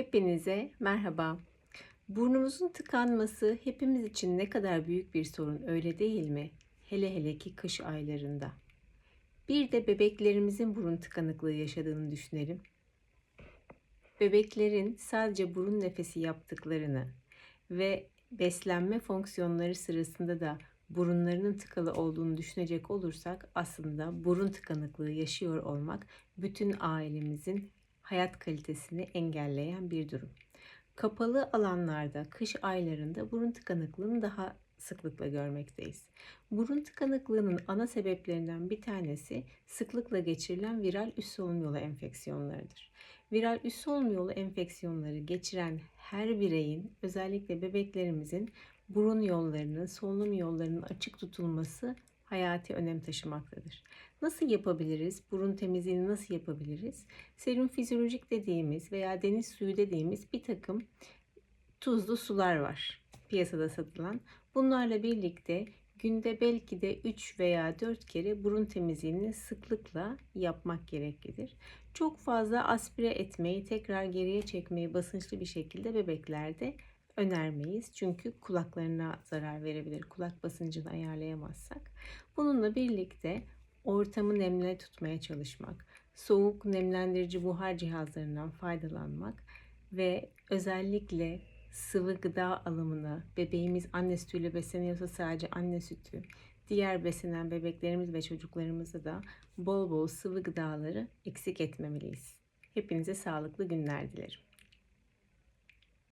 Hepinize merhaba. Burnumuzun tıkanması hepimiz için ne kadar büyük bir sorun öyle değil mi? Hele hele ki kış aylarında. Bir de bebeklerimizin burun tıkanıklığı yaşadığını düşünelim. Bebeklerin sadece burun nefesi yaptıklarını ve beslenme fonksiyonları sırasında da burunlarının tıkalı olduğunu düşünecek olursak aslında burun tıkanıklığı yaşıyor olmak bütün ailemizin hayat kalitesini engelleyen bir durum. Kapalı alanlarda, kış aylarında burun tıkanıklığını daha sıklıkla görmekteyiz. Burun tıkanıklığının ana sebeplerinden bir tanesi sıklıkla geçirilen viral üst solunum yolu enfeksiyonlarıdır. Viral üst solunum yolu enfeksiyonları geçiren her bireyin özellikle bebeklerimizin burun yollarının, solunum yollarının açık tutulması hayati önem taşımaktadır. Nasıl yapabiliriz? Burun temizliğini nasıl yapabiliriz? Serum fizyolojik dediğimiz veya deniz suyu dediğimiz bir takım tuzlu sular var piyasada satılan. Bunlarla birlikte günde belki de 3 veya 4 kere burun temizliğini sıklıkla yapmak gereklidir. Çok fazla aspire etmeyi, tekrar geriye çekmeyi basınçlı bir şekilde bebeklerde önermeyiz. Çünkü kulaklarına zarar verebilir. Kulak basıncını ayarlayamazsak. Bununla birlikte ortamı nemli tutmaya çalışmak, soğuk nemlendirici buhar cihazlarından faydalanmak ve özellikle sıvı gıda alımını, bebeğimiz anne sütüyle besleniyorsa sadece anne sütü, diğer beslenen bebeklerimiz ve çocuklarımızı da bol bol sıvı gıdaları eksik etmemeliyiz. Hepinize sağlıklı günler dilerim.